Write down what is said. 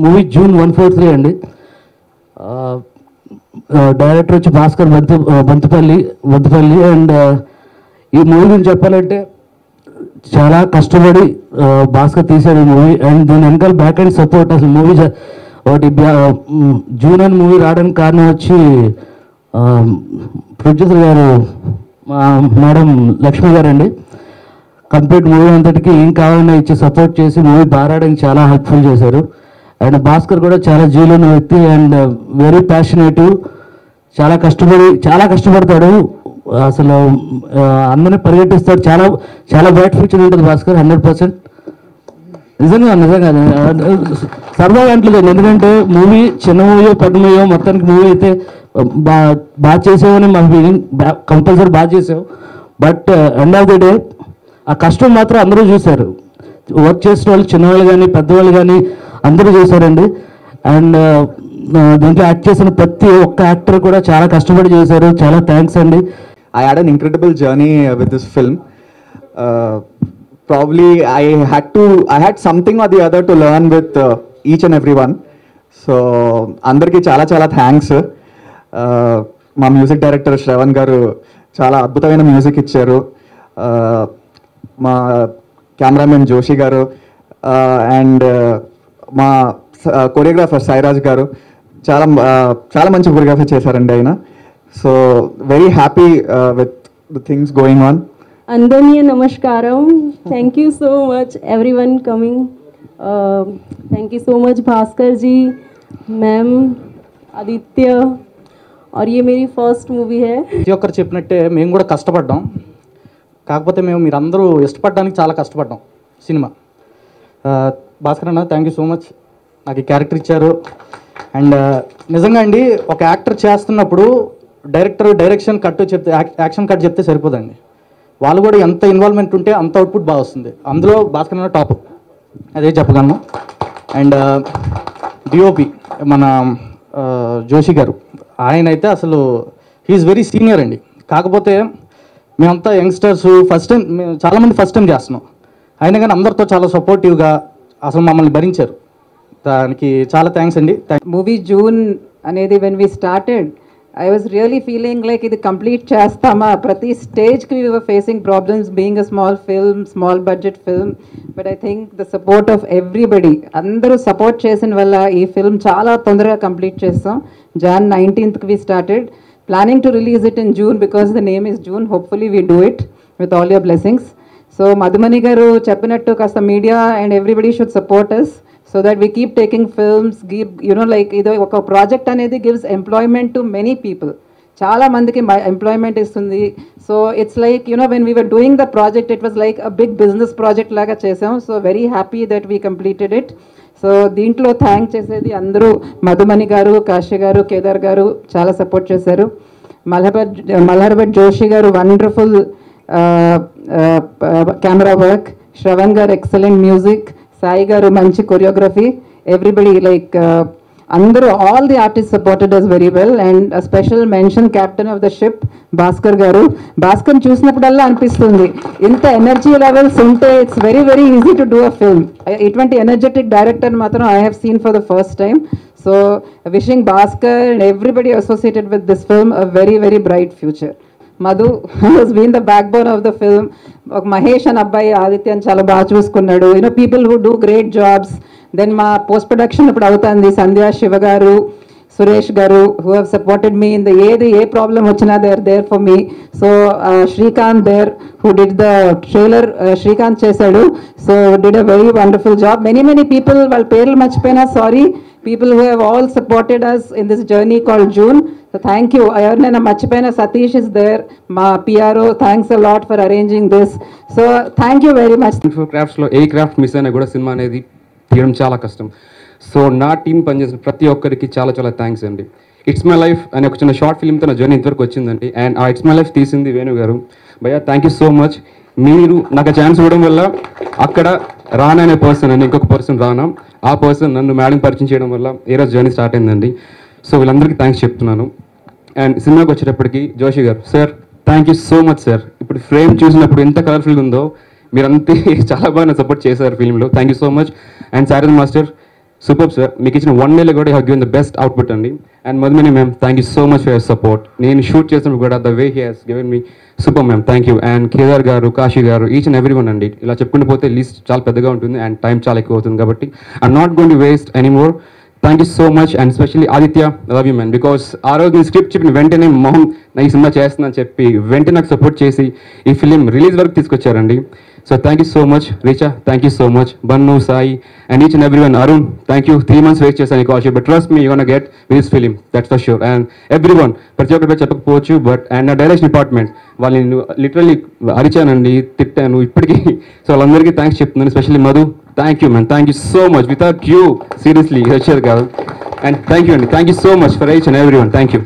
Movie June one four three అండి. Director వచ్చి Bhaskar బంతు బంతుపల్లి బంతుపల్లి and ఈ మూవీ గురించి చెప్పాలంటే చాలా కష్టపడి భాస్కర్ తీశాడు ఈ మూవీ. అండ్ దీని వెనకాల బ్యాక్ అండ్ సపోర్ట్ అసలు మూవీ ఒకటి బ్యా- జూన్ అండ్ మూవీ రావడానికి కారణం వచ్చి ప్రొడ్యూసర్ గారు మా మేడం లక్ష్మి గారు అండి కంప్లీట్ మూవీ అంతటికి ఏం కావాలన్నా ఇచ్చి సపోర్ట్ చేసి మూవీ బారాడానికి చాలా హెల్ప్ఫుల్ చేశారు. అండ్ భాస్కర్ కూడా చాలా జీలున్న వ్యక్తి అండ్ వెరీ ప్యాషనేటివ్ చాలా కష్టపడి చాలా కష్టపడతాడు. అసలు అందరినీ పరిగెట్టిస్తాడు. చాలా చాలా బ్రైట్ ఫ్యూచర్ ఉంటుంది భాస్కర్ హండ్రెడ్ పర్సెంట్ నిజంగా నిజంగా. సరదాగా అంటలేదు. ఎందుకంటే మూవీ చిన్న మూవీయో పెద్ద మూవీయో మొత్తానికి మూవీ అయితే బాగా బాగా చేసావని మా ఫీలింగ్ కంపల్సరీ బాగా చేసావు. But end of the day ఆ కష్టం మాత్రం అందరూ చూశారు. వర్క్ చేసిన వాళ్ళు చిన్నవాళ్ళు కానీ పెద్దవాళ్ళు కానీ అందరూ చేశారండి. అండ్ దీంట్లో యాక్ట్ చేసిన ప్రతి ఒక్క యాక్టర్ కూడా చాలా కష్టపడి చేశారు. చాలా థ్యాంక్స్ అండి. I had an incredible journey with this film probably I had to I had something అది the other to learn with each and every one so అందరికీ చాలా చాలా థ్యాంక్స్ uh, మా మ్యూజిక్ డైరెక్టర్ శ్రవణ్ గారు చాలా అద్భుతమైన మ్యూజిక్ ఇచ్చారు. Uh, మా cameraman Joshi garu. Uh, and మా కొరియోగ్రాఫర్ సాయిరాజ్ గారు చాలా uh, చాలా మంచి కొరియోగ్రఫీ చేశారండి ఆయన so very happy with the things going on Andaniya Namaskaram. Thank you so much, everyone coming. Uh, thank you so much, Bhaskar ji, ma'am Aditya और ये मेरी first movie है ప్రతి ఒక్కరు చెప్పినట్టే మేము కూడా కష్టపడ్డాం కాకపోతే మేము మీరందరూ ఇష్టపడడానికి చాలా కష్టపడ్డాం సినిమా ఆ, భాస్కర్ అన్న థ్యాంక్ యూ సో మచ్ నాకు ఈ క్యారెక్టర్ ఇచ్చారు. అండ్ uh, నిజంగా అండి ఒక యాక్టర్ చేస్తున్నప్పుడు డైరెక్టర్ డైరెక్షన్ కట్ చెప్తే యాక్షన్ కట్ చెప్తే సరిపోదండి. వాళ్ళు కూడా ఎంత ఇన్వాల్వ్మెంట్ ఉంటే అంత అవుట్పుట్ బాగా వస్తుంది. అందులో భాస్కర్ అన్న టాప్ అదే చెప్పగలను. అండ్ డిఓపి uh, మన uh, జోషి గారు. ఆయన అయితే అసలు హీఈస్ వెరీ సీనియర్ అండి. కాకపోతే మేమంతా యంగ్స్టర్స్ ఫస్ట్ టైం మేము చాలామంది ఫస్ట్ టైం చేస్తున్నాం. అయినా కానీ అందరితో చాలా సపోర్టివ్గా అసలు మమ్మల్ని భరించారు. దానికి చాలా థ్యాంక్స్ అండి. మూవీ జూన్ అనేది when we started I was really feeling like ఇది కంప్లీట్ చేస్తామా? ప్రతి స్టేజ్కి we were facing problems being a small film small budget film but I think the support of everybody అందరూ సపోర్ట్ చేసిన వల్ల ఈ ఫిల్మ్ చాలా తొందరగా కంప్లీట్ చేస్తాం. Jan నైన్టీన్త్కి we started planning to release it in June because the name is June hopefully we do it with all your blessings so Madhumani garu చెప్పినట్టు కాస్త media and everybody should support us so that we keep taking films give you know like ఇది ఒక project అనేది gives employment to many people చాలా మందికి employment ఇస్తుంది. So it's like you know when we were doing the project it was like a big business project లాగా చేసాం. So very happy that we completed it so దీంట్లో thank చేసేది అందరూ మధుమణి గారు కాశ్య గారు కేదార్ గారు చాలా సపోర్ట్ చేశారు. మల్హర్ మల్హర్భట్ జోషి గారు వండర్ఫుల్ కెమెరా వర్క్ శ్రవణ్ గారు ఎక్సలెంట్ మ్యూజిక్ సాయి గారు మంచి కొరియోగ్రఫీ ఎవ్రీబడి లైక్ అందరూ all the artist supported us very well and special mention captain of the ship Bhaskar garu. Bhaskar చూసినప్పుడల్లా అనిపిస్తుంది ఇంత ఎనర్జీ లెవెల్స్ ఉంటే it's very very easy to do a film ఇటువంటి energetic director మాత్రం I have seen for the first time so wishing Bhaskar and everybody associated with this film a very very bright future Madhu has been the backbone of the film ఒక మహేష్ అని అబ్బాయి ఆదిత్యని చాలా బాగా చూసుకున్నాడు. You know people who do great jobs then మా post production ఇప్పుడు అవుతుంది. Sandhya Shiva garu Suresh garu who have supported me in the ఏది ఏ ప్రాబ్లం వచ్చినా they are there for me so Srikanth there who did the trailer Srikanth చేశాడు. So did a very wonderful job many many people వాళ్ళ పేర్లు మర్చిపోయినా sorry people who have all supported us in this journey call June so thank you ఎవరినైనా మర్చిపోయిన Satish is there మా PRO thanks a lot for arranging this so thank you very much info క్రాఫ్ట్స్లో ఏ craft miss అయినా కూడా cinema అనేది తీయడం చాలా కష్టం. సో నా టీం పనిచేసిన ప్రతి ఒక్కరికి చాలా చాలా థ్యాంక్స్ అండి. ఇట్స్ మై లైఫ్ అనే ఒక చిన్న షార్ట్ ఫిల్మ్తో నా జర్నీ ఇంతవరకు వచ్చిందండి. అండ్ ఆ ఇట్స్ మై లైఫ్ తీసింది వేణు గారు. భయ్యా థ్యాంక్ యూ సో మచ్ మీరు నాకు ఛాన్స్ ఇవ్వడం వల్ల అక్కడ రానా అనే పర్సన్ అండి ఇంకొక పర్సన్ రానా ఆ పర్సన్ నన్ను మేడం పరిచయం చేయడం వల్ల ఏ రోజు జర్నీ స్టార్ట్ అయిందండి. సో వీళ్ళందరికీ థ్యాంక్స్ చెప్తున్నాను. అండ్ సినిమాకి వచ్చేటప్పటికి Joshi garu sir thank you so much sir ఇప్పుడు ఫ్రేమ్ చూసినప్పుడు ఎంత కలర్ఫుల్ ఉందో మీరంతే చాలా బాగా సపోర్ట్ చేశారు ఫిల్మ్లో thank you so much and Sarath master super sir మీకు ఇచ్చిన వన్ డేలో కూడా have given the best output అండి. And Madhumani ma'am thank you so much for your support నేను షూట్ చేసినప్పుడు కూడా the way he has given me super ma'am thank you and Kedar garu Kashi garu each and every one అండి. ఇలా చెప్పుకుంటూ పోతే list చాలా పెద్దగా ఉంటుంది అండ్ టైం చాలా ఎక్కువ అవుతుంది కాబట్టి. I'm not gonna waste anymore thank you so much and specially Aditya love you man because ఆ రోజు నేను స్క్రిప్ట్ చెప్పిన వెంటనే మొహం నా ఈ సినిమా చేస్తుందని చెప్పి వెంటనే నాకు సపోర్ట్ చేసి ఈ ఫిలిం రిలీజ్ వరకు తీసుకొచ్చారండి. So thank you so much Richa thank you so much Bannu Sai and each and every one Arun thank you three months wait చేశాను call but trust me you'll get this film that's for sure and every one ప్రతి ఒక్కరి పేరు చెప్పకపోవచ్చు but and నా direction department వాళ్ళని literally అరిచానండి తిట్టాను ఇప్పటికీ. సో వాళ్ళందరికీ థ్యాంక్స్ చెప్తున్నాను specially Madhu. Thank you man thank you so much without you seriously వచ్చారు కాదు అండ్ థ్యాంక్ యూ అండి thank you so much for each and every one thank you